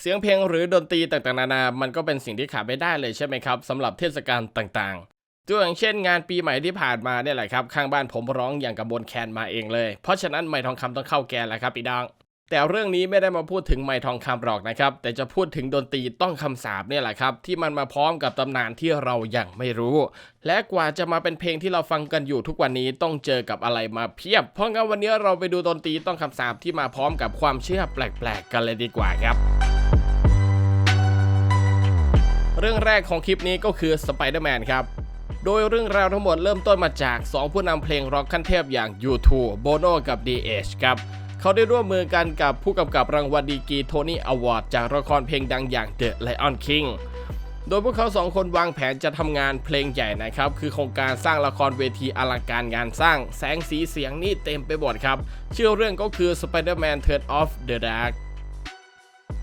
เสียงเพลงหรือดนตรีต่างๆนานา มันก็เป็นสิ่งที่ขาดไม่ได้เลยใช่ไหมครับสำหรับเทศกาลต่างๆตัวอย่างเช่น งานปีใหม่ที่ผ่านมาเนี่ยแหละครับ ข้างบ้านผมร้องอย่างกับบนแคนมาเองเลย เพราะฉะนั้นไม้ทองคำต้องเข้าแกนแหละครับพี่ดองแต่เรื่องนี้ไม่ได้มาพูดถึงไม้ทองคำหรอกนะครับ แต่จะพูดถึงดนตรีต้องคำสาปเนี่ยแหละครับ ที่มันมาพร้อมกับตำนานที่เรายังไม่รู้ และกว่าจะมาเป็นเพลงที่เราฟังกันอยู่ทุกวันนี้ต้องเจอกับอะไรมาเพียบ เพราะงั้นวันนี้เราไปดูดนตรีต้องคำสาปที่มาพร้อมกับความเชื่อแปลกๆ กันเลยดีกว่าครับ เรื่องแรกของคลิปนี้ก็คือสไปเดอร์แมนครับโดยเรื่องราวทั้งหมดเริ่มต้นมาจาก 2 ผู้นำเพลงร็อกขั้นเทพอย่าง U2 โบโนกับ DH ครับ เขาได้ร่วมมือกันกับผู้กำกับรางวัลดีกรีโทนี่อวอร์ดจากละครเพลงดังอย่าง The Lion King โดยพวกเขาสองคนวางแผนจะทำงานเพลงใหญ่นะครับ คือโครงการสร้างละครเวทีอลังการงานสร้างแสงสีเสียงนี่เต็มไปหมดครับ ชื่อเรื่องก็คือ Spider-Man Turn Off the Dark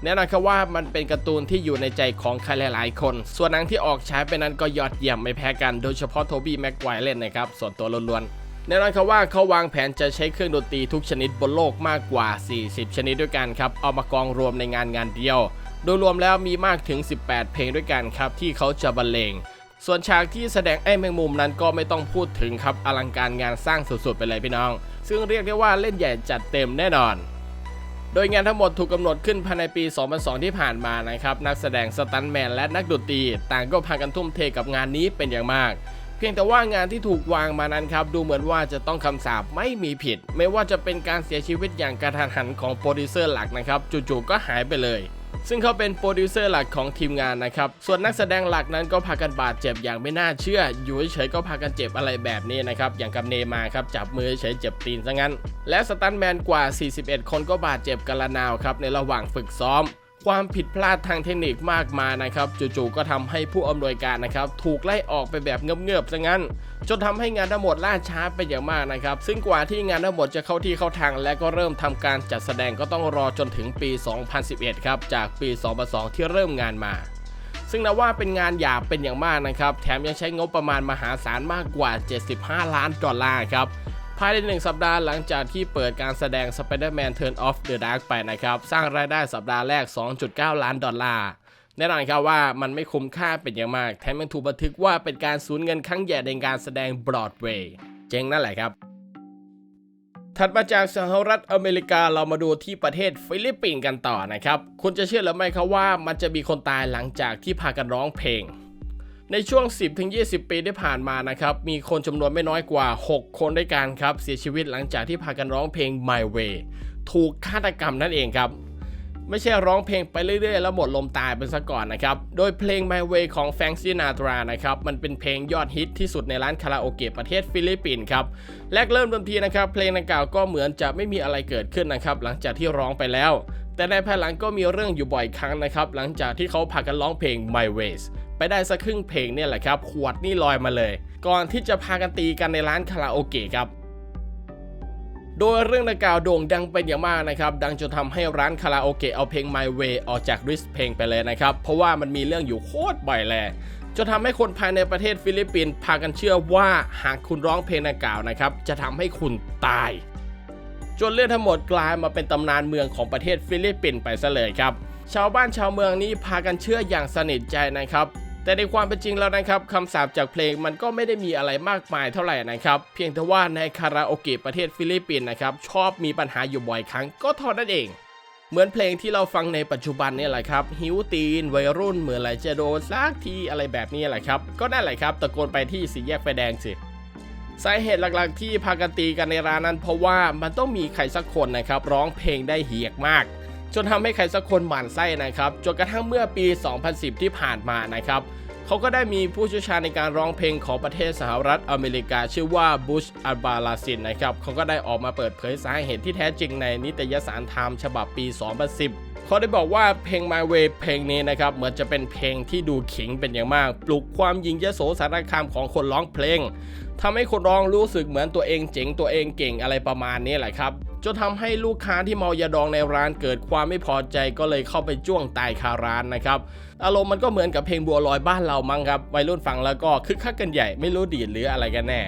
แน่นอนครับว่ามันเป็นการ์ตูนที่อยู่ในใจของใครหลายๆ คน ส่วนหนังที่ออกฉายไปนั้นก็ยอดเยี่ยมไม่แพ้กัน โดยเฉพาะโทบี้แม็กไกว์เล่นนะครับส่วนตัวล้วนๆแน่นอนครับว่าเขาวางแผนจะใช้เครื่องดนตรีทุกชนิดบนโลกมากกว่า 40 ชนิดด้วยกันครับ เอามากองรวมในงานงานเดียว โดยรวมแล้วมีมากถึง 18 เพลงด้วยกันครับ ที่เขาจะบรรเลง ส่วนฉากที่แสดงไอ้แมงมุมนั้นก็ไม่ต้องพูดถึงครับ อลังการงานสร้างสุดๆไปเลยพี่น้อง ซึ่งเรียกได้ว่าเล่นใหญ่จัดเต็มแน่นอน โดยงานทั้งหมดถูกกำหนดขึ้นภายในปี 2002 ที่ผ่านมานะครับนักแสดงสตันท์แมนและนักดนตรีต่างก็พากันทุ่มเทกับงานนี้เป็นอย่างมาก เพียงแต่ว่างานที่ถูกวางมานั้นครับดูเหมือนว่าจะต้องคำสาปไม่มีผิด ไม่ว่าจะเป็นการเสียชีวิตอย่างกระทันหันของโปรดิวเซอร์หลักนะครับจู่ๆก็หายไปเลย ซึ่งเขาเป็นโปรดิวเซอร์หลักของทีมงานนะครับ ส่วนนักแสดงหลักนั้นก็พากันบาดเจ็บอย่างไม่น่าเชื่อ อยู่เฉยๆก็พากันเจ็บอะไรแบบนี้นะครับ อย่างกับเนมาครับ จับมือเฉยเจ็บตีนซะงั้น และสตันแมนกว่า 41 คนก็บาดเจ็บกันละนาวครับในระหว่างฝึกซ้อม ความผิดพลาดทางเทคนิคมากมายนะครับจู่ๆก็ทำให้ผู้อำนวยการนะครับถูกไล่ออกไปแบบเงือบๆซะงั้น จนทำให้งานทั้งหมดล่าช้าไปอย่างมากนะครับ ซึ่งกว่าที่งานทั้งหมดจะเข้าที่เข้าทาง และก็เริ่มทำการจัดแสดงก็ต้องรอจนถึงปี 2011 ครับ จากปี 2002 ที่เริ่มงานมาซึ่งนับว่าเป็นงานหยาบเป็นอย่างมากนะครับ แถมยังใช้งบประมาณมหาศาลมากกว่า 75 ล้านดอลลาร์ครับ ภายในหนึ่งสัปดาห์หลังจากที่เปิดการแสดง Spider-Man Turn Off the Dark ไปนะครับ สร้างรายได้สัปดาห์แรก 2.9 ล้านดอลลาร์แน่นอนครับว่ามันไม่คุ้มค่าเป็นอย่างมาก แถมยังถูกบันทึกว่าเป็นการสูญเงินครั้งใหญ่ในการแสดงบรอดเวย์เจ๊งนั่นแหละครับ ถัดมาจากสหรัฐอเมริกาเรามาดูที่ประเทศฟิลิปปินส์กันต่อนะครับ คุณจะเชื่อหรือไม่ครับว่ามันจะมีคนตายหลังจากที่พากันร้องเพลง ในช่วง 10-20 ปีที่ผ่านมานะครับ มีคนจำนวนไม่น้อยกว่า 6 คนด้วยกันครับ เสียชีวิตหลังจากที่พากันร้องเพลง My Way ถูกฆาตกรรมนั่นเองครับ ไม่ใช่ร้องเพลงไปเรื่อยๆ แล้วหมดลมตายไปซะก่อนนะครับ โดยเพลง My Way ของแฟรงซินาตรานะครับ มันเป็นเพลงยอดฮิตที่สุดในร้านคาราโอเกะประเทศฟิลิปปินส์ครับ แรกเริ่มเดิมทีนะครับ เพลงดังกล่าวก็เหมือนจะไม่มีอะไรเกิดขึ้นนะครับ หลังจากที่ร้องไปแล้ว แต่ในภายหลังก็มีเรื่องอยู่บ่อยครั้งนะครับ หลังจากที่เขาพากันร้องเพลง My Ways ไปได้สักครึ่งเพลงเนี่ยแหละครับ ขวดนี่ลอยมาเลย ก่อนที่จะพากันตีกันในร้านคาราโอเกะครับ โดยเรื่องดังกล่าวโด่งดังเป็นอย่างมากนะครับ ดังจนทำให้ร้านคาราโอเกะเอาเพลง My Way ออกจากลิสเพลงไปเลยนะครับ เพราะว่ามันมีเรื่องอยู่โคตรบ่อยเลจนทำให้คนภายในประเทศฟิลิปปินส์พากันเชื่อว่าหากคุณร้องเพลงดังกล่าวนะครับ จะทำให้คุณตาย จนเรื่องทั้งหมดกลายมาเป็นตำนานเมืองของประเทศฟิลิปปินส์ไปซะเลยครับชาวบ้านชาวเมืองนี้พากันเชื่ออย่างสนิทใจนะครับ แต่ในความเป็นจริงแล้วนะครับคำสาปจากเพลงมันก็ไม่ได้มีอะไรมากมายเท่าไหร่นะครับเพียงแต่ว่าในคาราโอเกะประเทศฟิลิปปินส์นะครับชอบมีปัญหาอยู่บ่อยครั้งก็เท่านั้นเอง เหมือนเพลงที่เราฟังในปัจจุบันเนี่ยแหละครับหิวตีนวัยรุ่นเหมื่อไรจะโดนสักทีอะไรแบบนี้แหละครับก็นั่นแหละครับตะโกนไปที่สี่แยกไฟแดงสิสาเหตุหลักๆที่พากันตีกันในร้านนั้น เพราะว่ามันต้องมีใครสักคนนะครับร้องเพลงได้เหียกมาก จนทำให้ใครสักคนหมั่นไส้นะครับ จนกระทั่งเมื่อปี 2010 ที่ผ่านมานะครับเขาก็ได้มีผู้เชี่ยวชาญในการร้องเพลงของประเทศสหรัฐอเมริกา ชื่อว่าบุชอัลบาลาซินนะครับเขาก็ได้ออกมาเปิดเผยสาเหตุที่แท้จริงในนิตยสารไทม์ฉบับปี 2010เขาได้บอกว่าเพลง My Way เพลงนี้นะครับเหมือนจะเป็นเพลงที่ดูขิงเป็นอย่างมาก ปลุกความยิงยโสสารคามของคนร้องเพลงทำให้คนร้องรู้สึกเหมือนตัวเองเจ๋งตัวเองเก่งอะไรประมาณนี้แหละครับ จนทำให้ลูกค้าที่เมายาดองในร้านเกิดความไม่พอใจก็เลยเข้าไปจ้วงตายคาร้านนะครับอารมณ์มันก็เหมือนกับเพลงบัวลอยบ้านเรามั้งครับวัยรุ่นฟังแล้วก็คึกคักกันใหญ่ไม่รู้ดีหรืออะไรกันแน่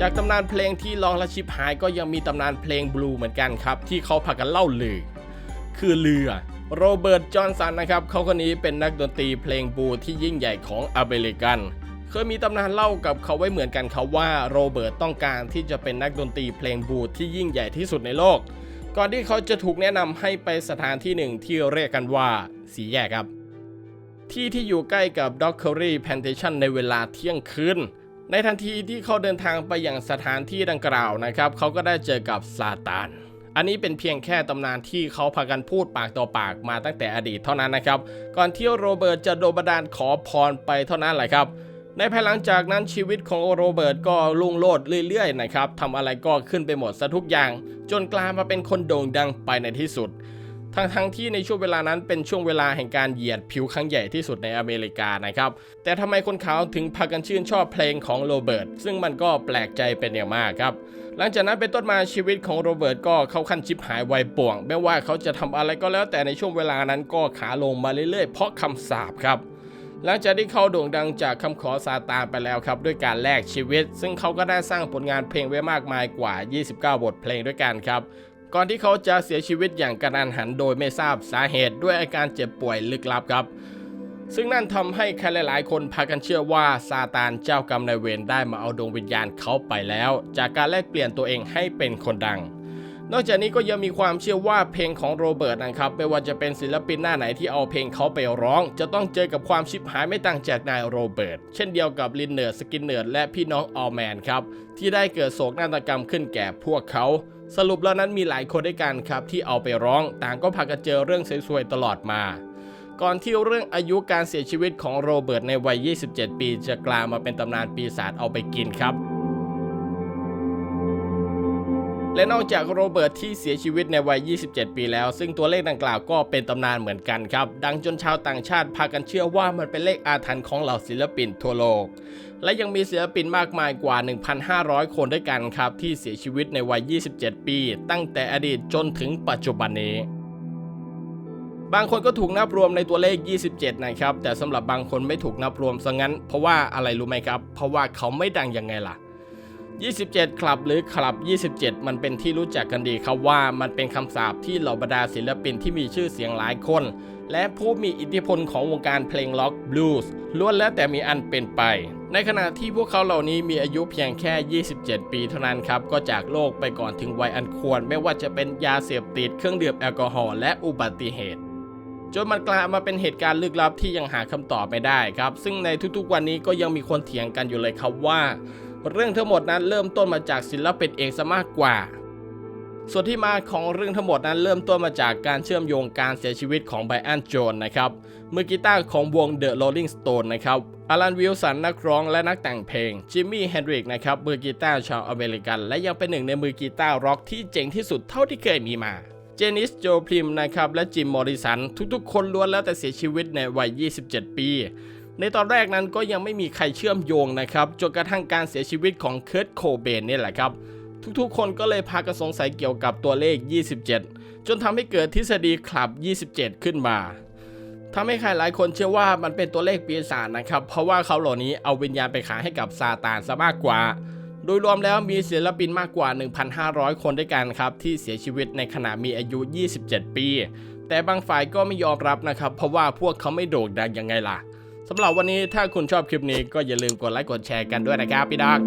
จากตำนานเพลงที่ลองและชิบหายก็ยังมีตำนานเพลงบลูเหมือนกันครับ ที่เขาพากันเล่าลือ คือเรือโรเบิร์ตจอห์นสันนะครับเขาคนนี้เป็นนักดนตรีเพลงบลูที่ยิ่งใหญ่ของอเมริกัน เคยมีตำนานเล่ากับเขาไว้เหมือนกันครับว่าโรเบิร์ตต้องการที่จะเป็นนักดนตรีเพลงบูที่ยิ่งใหญ่ที่สุดในโลก ก่อนที่เขาจะถูกแนะนำให้ไปสถานที่หนึ่งที่เรียกกันว่าสีแยกครับ ที่ที่อยู่ใกล้กับด็อกเคอรี่แพนเทชันในเวลาเที่ยงคืนในทันทีที่เขาเดินทางไปอยังสถานที่ดังกล่าวนะครับ เขาก็ได้เจอกับซาตาน อันนี้เป็นเพียงแค่ตำนานที่เขาพากันพูดปากต่อปากมาตั้งแต่อดีตเท่านั้นนะครับ ก่อนที่โรเบิร์ตจะโดนบันดาลขอพรไปเท่านั้นแหละครับ ในภายหลังจากนั้นชีวิตของโรเบิร์ตก็ลุ่งโลดเรื่อยๆนะครับทำอะไรก็ขึ้นไปหมดซะทุกอย่าง จนกลายมาเป็นคนโด่งดังไปในที่สุด ทั้งๆที่ในช่วงเวลานั้นเป็นช่วงเวลาแห่งการเหยียดผิวครั้งใหญ่ที่สุดในอเมริกานะครับ แต่ทำไมคนขาวถึงพากันชื่นชอบเพลงของโรเบิร์ตซึ่งมันก็แปลกใจเป็นอย่างมากครับหลังจากนั้นเป็นต้นมาชีวิตของโรเบิร์ตก็เข้าขั้นชิบหายวายป่วงไม่ว่าเขาจะทำอะไรก็แล้วแต่ในช่วงเวลานั้นก็ขาลงมาเรื่อยๆ เพราะคำสาปครับ หลังจากที่เขาโด่งดังจากคำขอซาตานไปแล้วครับ ด้วยการแลกชีวิต ซึ่งเขาก็ได้สร้างผลงานเพลงไว้มากมายกว่า 29 บทเพลงด้วยกันครับ ก่อนที่เขาจะเสียชีวิตอย่างกระทันหันโดยไม่ทราบสาเหตุด้วยอาการเจ็บป่วยลึกลับครับ ซึ่งนั่นทำให้ใครหลาย ๆ คนพากันเชื่อว่าซาตานเจ้ากรรมนายเวรได้มาเอาดวงวิญญาณเขาไปแล้ว จากการแลกเปลี่ยนตัวเองให้เป็นคนดัง นอกจากนี้ก็ยังมีความเชื่อว่าเพลงของโรเบิร์ตนะครับไม่ว่าจะเป็นศิลปินหน้าไหนที่เอาเพลงเขาไปร้อง จะต้องเจอกับความชิบหายไม่ต่างจากนายโรเบิร์ตเช่นเดียวกับลินเนอร์สกินเนอร์และพี่น้องออลแมนครับที่ได้เกิดโศกนาฏกรรมขึ้นแก่พวกเขาสรุปแล้วนั้นมีหลายคนด้วยกันครับที่เอาไปร้อง ต่างก็พากันเจอเรื่องสวยๆตลอดมา ก่อนที่เรื่องอายุการเสียชีวิตของโรเบิร์ตในวัย 27 ปี จะกลายมาเป็นตำนานปีศาจเอาไปกินครับ และนอกจากโรเบิร์ตที่เสียชีวิตในวัย 27 ปีแล้ว ซึ่งตัวเลขดังกล่าวก็เป็นตำนานเหมือนกันครับ ดังจนชาวต่างชาติพากันเชื่อว่ามันเป็นเลขอาถรรพ์ของเหล่าศิลปินทั่วโลก และยังมีศิลปินมากมายกว่า 1,500 คนด้วยกันครับ ที่เสียชีวิตในวัย 27 ปี ตั้งแต่อดีตจนถึงปัจจุบันนี้บางคนก็ถูกนับรวมในตัวเลข 27 นะครับ แต่สำหรับบางคนไม่ถูกนับรวมซะงั้น เพราะว่าอะไรรู้ไหมครับ เพราะว่าเขาไม่ดังยังไงล่ะ 27คลับหรือคลับ 27 มันเป็นที่รู้จักกันดีครับว่ามันเป็นคำสาปที่เหล่าบรรดาศิลปินที่มีชื่อเสียงหลายคน และผู้มีอิทธิพลของวงการเพลงล็อกบลูส์ล้วนแล้วแต่มีอันเป็นไป ในขณะที่พวกเขาเหล่านี้มีอายุเพียงแค่ 27 ปีเท่านั้นครับ ก็จากโลกไปก่อนถึงวัยอันควร ไม่ว่าจะเป็นยาเสพติดเครื่องดื่มแอลกอฮอล์และอุบัติเหตุจนมันกลายมาเป็นเหตุการณ์ลึกลับที่ยังหาคำตอบไม่ได้ครับ ซึ่งในทุกๆวันนี้ก็ยังมีคนเถียงกันอยู่เลยครับว่า เรื่องทั้งหมดนั้นเริ่มต้นมาจากศิลปินเองซะมากกว่า ส่วนที่มาของเรื่องทั้งหมดนั้นเริ่มต้นมาจากการเชื่อมโยงการเสียชีวิตของไบรอันโจนนะครับมือกีตาร์ของวง The Rolling Stone นะครับอลันวิลสันนักร้องและนักแต่งเพลง จิมมี่เฮนริกนะครับมือกีตาร์ชาวอเมริกัน และยังเป็นหนึ่งในมือกีตาร์ร็อกที่เจ๋งที่สุดเท่าที่เคยมีมาเจนิสโจพริมนะครับและจิมมอริสันทุกๆ คนล้วนแล้วแต่เสียชีวิตในวัย 27 ปี ในตอนแรกนั้นก็ยังไม่มีใครเชื่อมโยงนะครับจนกระทั่งการเสียชีวิตของเคิร์ตโคเบนนี่แหละครับ ทุกๆ คนก็เลยพากันสงสัยเกี่ยวกับตัวเลข 27 จนทำให้เกิดทฤษฎีคลับ 27 ขึ้นมาทำให้ใครหลายคนเชื่อว่ามันเป็นตัวเลขปีศาจนะครับ เพราะว่าเขาเหล่านี้เอาวิญญาณไปขายให้กับซาตานซะมากกว่า โดยรวมแล้วมีศิลปินมากกว่า 1,500 คนด้วยกันครับ ที่เสียชีวิตในขณะมีอายุ 27 ปี แต่บางฝ่ายก็ไม่ยอมรับนะครับ เพราะว่าพวกเขาไม่โด่งดังยังไงล่ะ สำหรับวันนี้ถ้าคุณชอบคลิปนี้ก็อย่าลืมกดไลค์กดแชร์กันด้วยนะครับพี่ดัก